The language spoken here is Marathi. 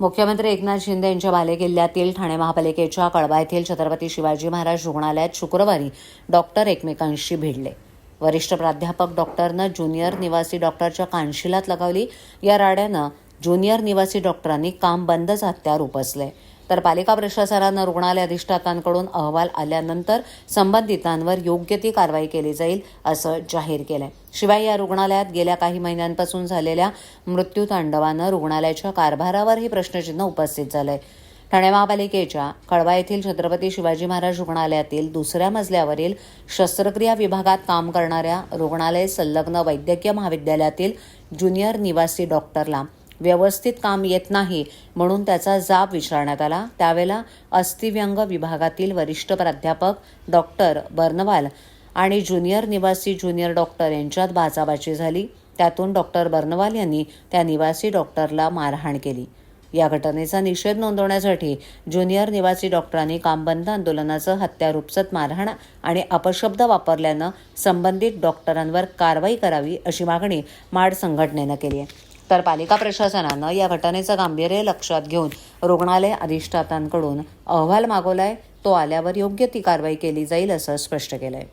मुख्यमंत्री एकनाथ शिंदे यांच्या बालेकिल्ल्यातील ठाणे महापालिकेच्या कळबा येथील छत्रपती शिवाजी महाराज रुग्णालयात शुक्रवारी डॉक्टर एकमेकांशी भिडले. वरिष्ठ प्राध्यापक डॉक्टरनं ज्युनियर निवासी डॉक्टरच्या कानशिलात लगावली. या राड्यानं ज्युनियर निवासी डॉक्टरांनी काम बंदच हत्यार उपसले. तर पालिका प्रशासनानं रुग्णालय अधिष्ठातांकडून अहवाल आल्यानंतर संबंधितांवर योग्य ती कारवाई केली जाईल असं जाहीर केलंय. शिवाय या रुग्णालयात गेल्या काही महिन्यांपासून झालेल्या मृत्यूतांडवानं रुग्णालयाच्या कारभारावरही प्रश्नचिन्ह उपस्थित झालंय. ठाणे महापालिकेच्या कळवा येथील छत्रपती शिवाजी महाराज रुग्णालयातील दुसऱ्या मजल्यावरील शस्त्रक्रिया विभागात काम करणाऱ्या रुग्णालय संलग्न वैद्यकीय महाविद्यालयातील ज्युनियर निवासी डॉक्टरला व्यवस्थित काम येत नाही म्हणून त्याचा जाब विचारण्यात आला. त्यावेळेला अस्थिव्यंग विभागातील वरिष्ठ प्राध्यापक डॉक्टर बर्नवाल आणि ज्युनियर निवासी ज्युनियर डॉक्टर यांच्यात बाचाबाची झाली. त्यातून डॉक्टर बर्नवाल यांनी त्या निवासी डॉक्टरला मारहाण केली. या घटनेचा निषेध नोंदवण्यासाठी ज्युनियर निवासी डॉक्टरांनी कामबंद आंदोलनाचं हत्यार उपसत मारहाण आणि अपशब्द वापरल्यानं संबंधित डॉक्टरांवर कारवाई करावी अशी मागणी माड संघटनेनं केली आहे. तर पालिका प्रशासनानं या घटनेचं गांभीर्य लक्षात घेऊन रुग्णालय अधिष्ठातांकडून अहवाल मागवलाय. तो आल्यावर योग्य ती कारवाई केली जाईल असं स्पष्ट केलंय.